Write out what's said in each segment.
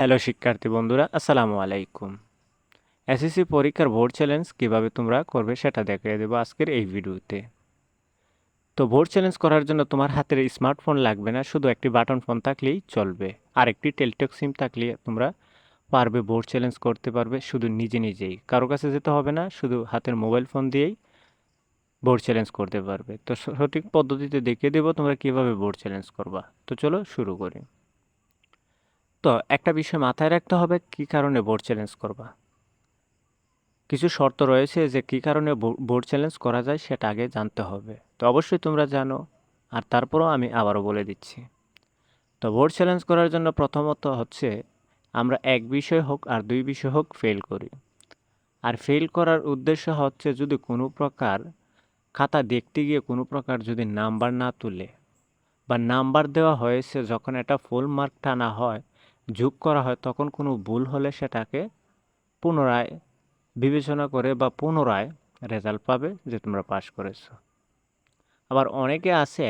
Hello শিক্ষার্থী বন্ধুরা, আসসালামু আলাইকুম। এসএসসি পরীক্ষার ভোট চ্যালেঞ্জ কীভাবে তোমরা করবে সেটা দেখিয়ে দেবো আজকের এই ভিডিওতে। তো ভোট চ্যালেঞ্জ করার জন্য তোমার হাতের স্মার্টফোন লাগবে না, শুধু একটি বাটন ফোন থাকলেই চলবে। আর একটি টেলটক সিম থাকলে তোমরা পারবে ভোট চ্যালেঞ্জ করতে পারবে শুধু নিজে নিজেই। কারও কাছে যেতে হবে না, শুধু হাতের মোবাইল ফোন দিয়েই ভোট চ্যালেঞ্জ করতে পারবে। তো সঠিক পদ্ধতিতে দেখিয়ে দেবো তোমরা কীভাবে ভোট চ্যালেঞ্জ করবা। তো চলো শুরু করি। তো একটা বিষয় মাথায় রাখতে হবে, কি কারণে বোর্ড চ্যালেঞ্জ করবা? কিছু শর্ত রয়েছে যে কি কারণে বোর্ড চ্যালেঞ্জ করা যায় সেটা আগে জানতে হবে। তো অবশ্যই তোমরা জানো, আর তারপরও আমি আবারও বলে দিচ্ছি। তো বোর্ড চ্যালেঞ্জ করার জন্য প্রথমত হচ্ছে, আমরা এক বিষয় হোক আর দুই বিষয় হোক ফেল করি। আর ফেল করার উদ্দেশ্য হচ্ছে যদি কোনো প্রকার খাতা দেখতে গিয়ে কোনো প্রকার যদি নাম্বার না তুলে, বা নাম্বার দেওয়া হয়েছে যখন এটা ফুল মার্ক টানা হয় যোগ করা হয়, তখন কোনো ভুল হলে সেটাকে পুনরায় বিবেচনা করে বা পুনরায় রেজাল্ট পাবে যে তোমরা পাশ করেছ। আবার অনেকে আছে,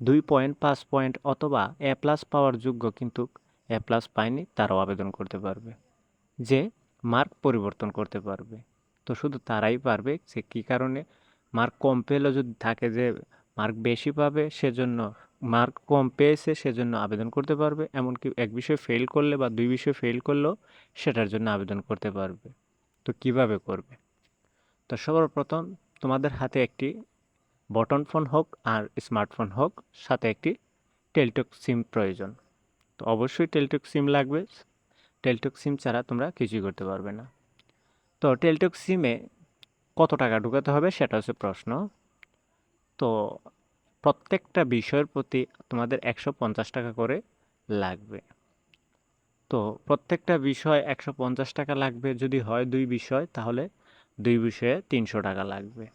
দুই পয়েন্ট পাঁচ পয়েন্ট অথবা এ প্লাস পাওয়ার যোগ্য কিন্তু এ প্লাস পায়নি, তারাও আবেদন করতে পারবে, যে মার্ক পরিবর্তন করতে পারবে। তো শুধু তারাই পারবে যে কী কারণে? মার্ক কম পেলেও যদি থাকে যে মার্ক বেশি পাবে, সেজন্য মার্ক কম পেয়েছে, সেজন্য আবেদন করতে পারবে। এমনকি এক বিষয়ে ফেল করলে বা দুই বিষয়ে ফেল করলেও সেটার জন্য আবেদন করতে পারবে। তো কীভাবে করবে? তো সর্বপ্রথম তোমাদের হাতে একটি বটন ফোন হোক আর স্মার্টফোন হোক, সাথে একটি টেলটক সিম প্রয়োজন। তো অবশ্যই টেলটক সিম লাগবে। টেলটক সিম ছাড়া তোমরা কিছুই করতে পারবে না। তো টেলটক সিমে কত টাকা ঢুকাতে হবে সেটা হচ্ছে প্রশ্ন। তো প্রত্যেকটা বিষয়ের প্রতি তোমাদের একশো পঞ্চাশ টাকা করে লাগবে। তো প্রত্যেকটা বিষয় একশো পঞ্চাশ টাকা লাগবে। যদি হয় দুই বিষয়, তাহলে দুই বিষয়ে তিনশো টাকা লাগবে।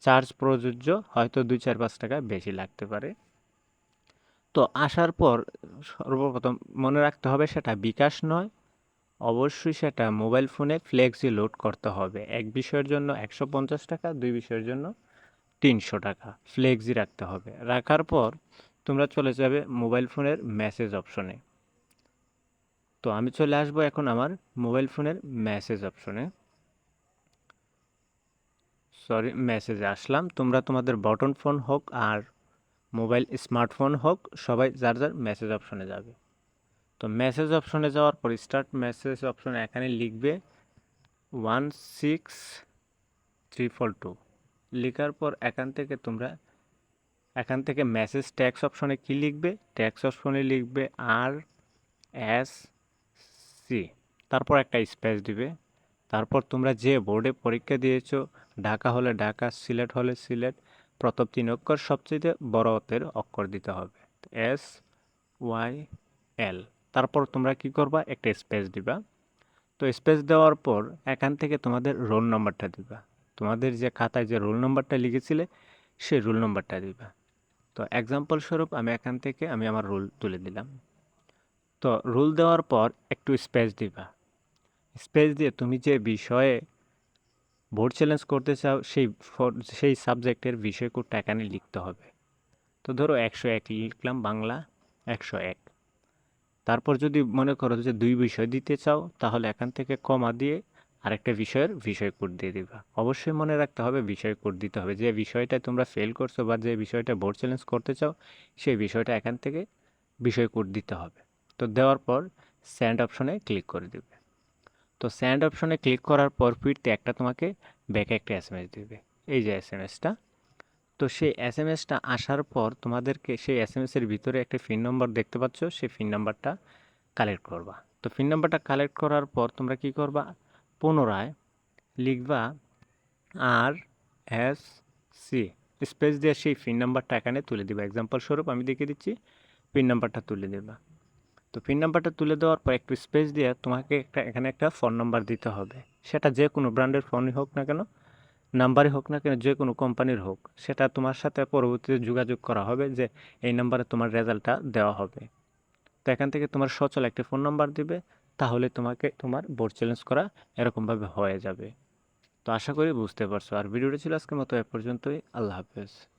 চার্জ প্রযোজ্য, হয়তো দুই, চার, পাঁচ টাকা বেশি লাগতে পারে। তো আসার পর সর্বপ্রথম মনে রাখতে হবে, সেটা বিকাশ নয়। অবশ্যই সেটা মোবাইল ফোনে ফ্লেক্সি লোড করতে হবে। এক বিষয়ের জন্য একশো পঞ্চাশ টাকা, দুই বিষয়ের জন্য তিনশো টাকা। ফ্লেক্সি রাখতে হবে। রাখার পর তোমরা চলে যাবে মোবাইল ফোনের মেসেজ অপশনে তো আমি চলে আসব এখন আমার মোবাইল ফোনের মেসেজ অপশনে সরি মেসেজে আসলাম। তোমরা তোমাদের বটন ফোন হোক আর মোবাইল স্মার্টফোন হোক, সবাই যার যার মেসেজ অপশনে যাবে। তো মেসেজ অপশনে যাওয়ার পর স্টার্ট মেসেজ অপশনে এখানে লিখবে one six three four two লেখার পর এখান থেকে তোমরা, এখান থেকে মেসেজ ট্যাক্স অপশনে কি লিখবে? ট্যাক্স অপশনে লিখবে আর এস সি তারপর একটা স্পেস দিবে। তারপর তোমরা যে বোর্ডে পরীক্ষা দিয়েছ, ঢাকা হলে ঢাকা, সিলেট হলে সিলেট প্রথম তিন অক্ষর সবচেয়ে বড় অতের অক্ষর দিতে হবে। এস ওয়াই এল তারপর তোমরা কি করবা? একটা স্পেস দিবা। তো স্পেস দেওয়ার পর এখান থেকে তোমাদের রোল নাম্বারটা দিবা। তোমাদের যে খাতায় যে রোল নাম্বারটা লিখেছিলে, সেই রোল নম্বরটা দিবা। তো এক্সাম্পল স্বরূপ আমি এখান থেকে আমি আমার রোল তুলে দিলাম। তো রুল দেওয়ার পর একটু স্পেস দিবা। স্পেস দিয়ে তুমি যে বিষয়ে বোর্ড চ্যালেঞ্জ করতে চাও, সেই সেই সাবজেক্টের বিষয় কোডটা এখানে লিখতে হবে। তো ধরো একশো এক লিখলাম বাংলা, একশো এক। তারপর যদি মনে করো যে দুই বিষয় দিতে চাও, তাহলে এখান থেকে কমা দিয়ে আরেকটা বিষয়ের, বিষয় কোড দিয়ে দিবা। অবশ্যই মনে রাখতে হবে, বিষয় কোড দিতে হবে। যে বিষয়টায় তোমরা ফেল করছ বা যে বিষয়টা বোর্ড চ্যালেঞ্জ করতে চাও, সেই বিষয়টা এখান থেকে বিষয় কোড দিতে হবে। তো দেওয়ার পর স্যান্ড অপশনে ক্লিক করে দিবে। তো স্যান্ড অপশনে ক্লিক করার পর ফিরতে একটা তোমাকে ব্যাকে একটা এস এম এস দেবে। এই যে এস এম এসটা তো সেই এস এম এসটা আসার পর তোমাদেরকে সেই এস এম এসের ভিতরে একটা ফিন নম্বর দেখতে পাচ্ছ, সেই ফিন নাম্বারটা কালেক্ট করবা। তো ফিন নাম্বারটা কালেক্ট করার পর তোমরা কি করবা? পুনরায় লিখবা আর এস সি। স্পেস দিয়ে সেই পিন নাম্বারটা এখানে তুলে দিবা। এক্সাম্পল স্বরূপ আমি দেখিয়ে দিচ্ছি, পিন নাম্বারটা তুলে দেবা। তো পিন নাম্বারটা তুলে দেওয়ার পর একটু স্পেস দিয়ে তোমাকে একটা, এখানে একটা ফোন নাম্বার দিতে হবে। সেটা যে কোনো ব্র্যান্ডের ফোনই হোক না কেন, নাম্বারই হোক না কেন, যে কোনো কোম্পানির হোক, সেটা তোমার সাথে পরবর্তীতে যোগাযোগ করা হবে যে এই নাম্বারে তোমার রেজাল্টটা দেওয়া হবে। তো এখান থেকে তোমার সচল একটি ফোন নাম্বার দিবে। তাহলে তোমাকে তোমার বোর্ড চ্যালেঞ্জ করা এরকমভাবে হয়ে যাবে। তো আশা করি বুঝতে পারছ। আর ভিডিওটা ছিল আজকের মতো, এ পর্যন্তই। আল্লাহ হাফেজ।